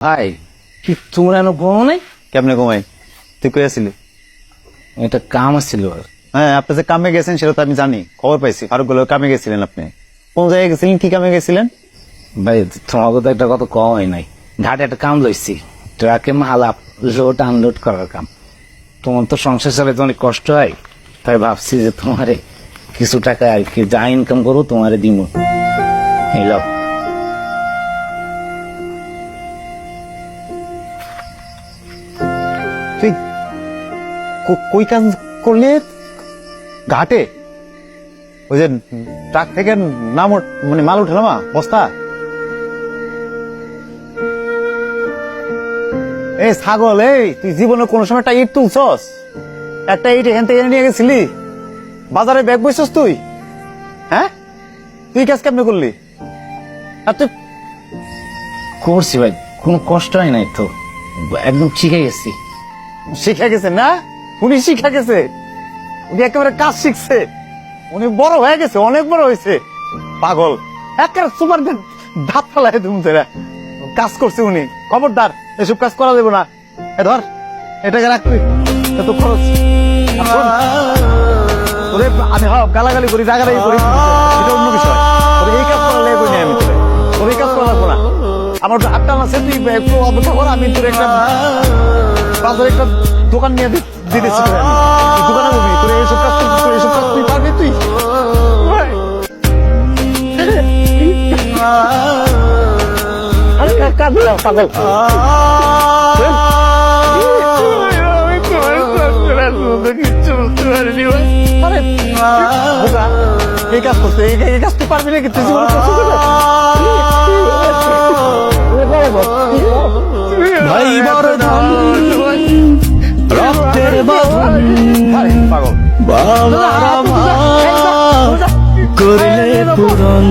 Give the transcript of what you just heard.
ভাই। কি তোমরা এনে ঘুমো নাই? কেমনে ঘুমাই? তুই কই আসিলি এটা কাম আছিল হ্যাঁ আপনি যে কামে গেছেন সেটা তো আমি জানি খবর পাইছি। ফারুকগুলো কামে গেছিলেন আপনি। কোন জায়গায় গেছিলেন কি কামে গেছিলেন? ভাই তোমাকে তো একটা কম হয় নাই। ঘাটে একটা কাম লইছি ট্রাকে মাল আপ লোড আনলোড করার কাম। তোমার তো সংসার চালাতে অনেক কষ্ট হয় তাই ভাবছি যে তোমারে কিছু টাকা আর কি যা ইনকাম করব তোমারে দিব এই লাও। তুই কই কাজ করলি? ঘাটে? ওই যে ট্রাক থেকে নাম মানে মাল উঠে না বস্তা। এই ছাগল, এই, তুই জীবনে কোন সময় একটা ইট তুলছস? একটা ইট এখান থেকে নিয়ে গেছিলি? বাজারে ব্যাগ বসছস তুই? হ্যাঁ? তুই কাজ কেমনে করলি? আর তুই করছি ভাই, কোনো কষ্ট হয় নাই তো। একদম শিখে গেছি। শিখে গেছে, না? উনি শিখে গেছে। উনি একেবারে কাজ শিখছে। উনি বড় হয়ে গেছে, অনেক বড় হয়েছে। পাগল। একেবারে সুপার ধাপ ফেলায় তুমি কাজ করছে উনি। খবরদার, এসব কাজ করা যাবে না। এ ধর, এটাকে রাখ তুই। এত খরচ। আমি হ্যাঁ গালাগালি করি, রাগারাগি করি। এটা অন্য বিষয়। এই কাজ করা লেগে আমি তোরে। তোর এই কাজ করা লাগবো না। আমার হাতটা আছে তুই একটু অপেক্ষা কর, আমি তোর একটা বাজারে একটা দোকান নিয়ে দিতেছি দোকানে বলবি তোর এইসব কাজ তুই- এইসব কাজ তুই পারবি তুই পাগল এই কাজ করতে এই কাজ তুই পারবি নাকি তুই জীবনে ভাই বরধন আমার করলে পূরণ